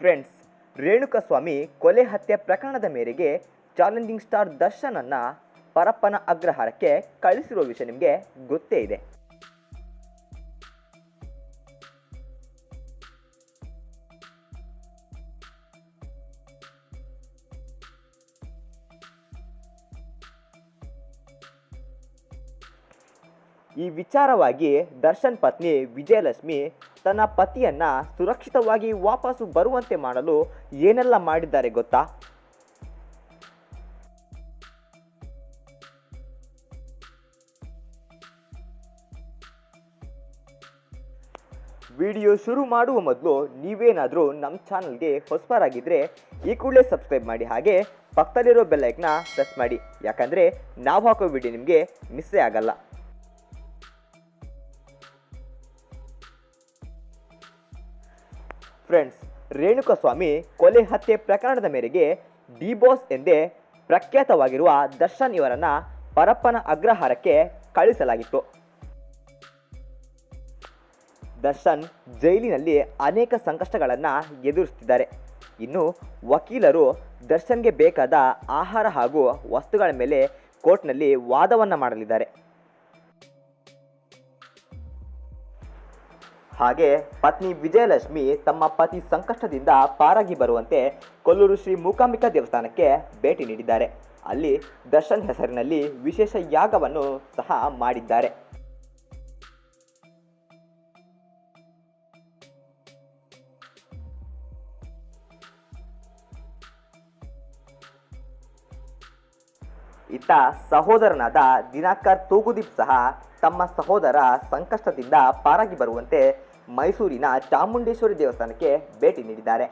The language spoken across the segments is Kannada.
ಫ್ರೆಂಡ್ಸ್, ರೇಣುಕಸ್ವಾಮಿ ಕೊಲೆ ಹತ್ಯೆ ಪ್ರಕರಣದ ಮೇರೆಗೆ ಚಾಲೆಂಜಿಂಗ್ ಸ್ಟಾರ್ ದರ್ಶನನ್ನ ಪರಪ್ಪನ ಅಗ್ರಹಾರಕ್ಕೆ ಕಳಿಸಿರೋ ವಿಷಯ ನಿಮಗೆ ಗೊತ್ತೇ ಇದೆ. ಈ ವಿಚಾರವಾಗಿ ದರ್ಶನ್ ಪತ್ನಿ ವಿಜಯಲಕ್ಷ್ಮಿ ತನ್ನ ಪತಿಯನ್ನ ಸುರಕ್ಷಿತವಾಗಿ ವಾಪಸ್ಸು ಬರುವಂತೆ ಮಾಡಲು ಏನೆಲ್ಲ ಮಾಡಿದ್ದಾರೆ ಗೊತ್ತಾ? ವಿಡಿಯೋ ಶುರು ಮಾಡುವ ಮೊದಲು ನೀವೇನಾದರೂ ನಮ್ಮ ಚಾನಲ್ಗೆ ಹೊಸಬರಾಗಿದ್ದರೆ ಈ ಕೂಡಲೇ ಸಬ್ಸ್ಕ್ರೈಬ್ ಮಾಡಿ. ಹಾಗೆ ಪಕ್ಕದಲ್ಲಿರೋ ಬೆಲ್ಲೈಕ್ನ ಪ್ರೆಸ್ ಮಾಡಿ. ಯಾಕಂದರೆ ನಾವು ಹಾಕೋ ವಿಡಿಯೋ ನಿಮಗೆ ಮಿಸ್ಸೇ ಆಗಲ್ಲ. ಫ್ರೆಂಡ್ಸ್ ರೇಣುಕಸ್ವಾಮಿ ಕೊಲೆ ಹತ್ಯೆ ಪ್ರಕರಣದ ಮೇರೆಗೆ ಡಿ ಬಾಸ್ ಎಂದೇ ಪ್ರಖ್ಯಾತವಾಗಿರುವ ದರ್ಶನ್ ಇವರನ್ನ ಪರಪ್ಪನ ಅಗ್ರಹಾರಕ್ಕೆ ಕಳಿಸಲಾಗಿತ್ತು. ದರ್ಶನ್ ಜೈಲಿನಲ್ಲಿ ಅನೇಕ ಸಂಕಷ್ಟಗಳನ್ನು ಎದುರಿಸುತ್ತಿದ್ದಾರೆ ಇನ್ನು ವಕೀಲರು ದರ್ಶನ್ಗೆ ಬೇಕಾದ ಆಹಾರ ಹಾಗೂ ವಸ್ತುಗಳ ಮೇಲೆ ಕೋರ್ಟ್ನಲ್ಲಿ ವಾದವನ್ನು ಮಾಡಲಿದ್ದಾರೆ. ಹಾಗೆ ಪತ್ನಿ ವಿಜಯಲಕ್ಷ್ಮಿ ತಮ್ಮ ಪತಿ ಸಂಕಷ್ಟದಿಂದ ಪಾರಾಗಿ ಬರುವಂತೆ ಕೊಲ್ಲೂರು ಶ್ರೀ ಮೂಕಾಂಬಿಕಾ ದೇವಸ್ಥಾನಕ್ಕೆ ಭೇಟಿ ನೀಡಿದ್ದಾರೆ. ಅಲ್ಲಿ ದರ್ಶನ್ ಹೆಸರಿನಲ್ಲಿ ವಿಶೇಷ ಯಾಗವನ್ನು ಸಹ ಮಾಡಿದ್ದಾರೆ. ಇತ್ತ ಸಹೋದರನಾದ ದಿನಾಕರ್ ತೂಗುದೀಪ್ ಸಹ ತಮ್ಮ ಸಹೋದರ ಸಂಕಷ್ಟದಿಂದ ಪಾರಾಗಿ ಬರುವಂತೆ ಮೈಸೂರಿನ ಚಾಮುಂಡೇಶ್ವರಿ ದೇವಸ್ಥಾನಕ್ಕೆ ಭೇಟಿ ನೀಡಿದ್ದಾರೆ.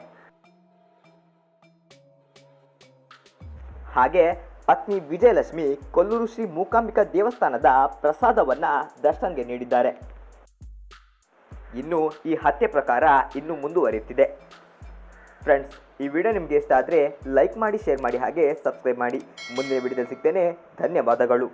ಹಾಗೆ ಪತ್ನಿ ವಿಜಯಲಕ್ಷ್ಮಿ ಕೊಲ್ಲೂರು ಶ್ರೀ ಮೂಕಾಂಬಿಕಾ ದೇವಸ್ಥಾನದ ಪ್ರಸಾದವನ್ನ ದರ್ಶನ್ಗೆ ನೀಡಿದ್ದಾರೆ. ಇನ್ನು ಈ ಹತ್ಯೆ ಪ್ರಕಾರ ಇನ್ನೂ ಮುಂದುವರಿಯುತ್ತಿದೆ. ಫ್ರೆಂಡ್ಸ್ ಈ ವಿಡಿಯೋ ನಿಮಗೆ ಇಷ್ಟ ಆದರೆ ಲೈಕ್ ಮಾಡಿ ಶೇರ್ ಮಾಡಿ ಹಾಗೆ ಸಬ್ಸ್ಕ್ರೈಬ್ ಮಾಡಿ. ಮುಂದಿನ ವಿಡಿಯೋದಲ್ಲಿ ಸಿಗ್ತೇನೆ. ಧನ್ಯವಾದಗಳು.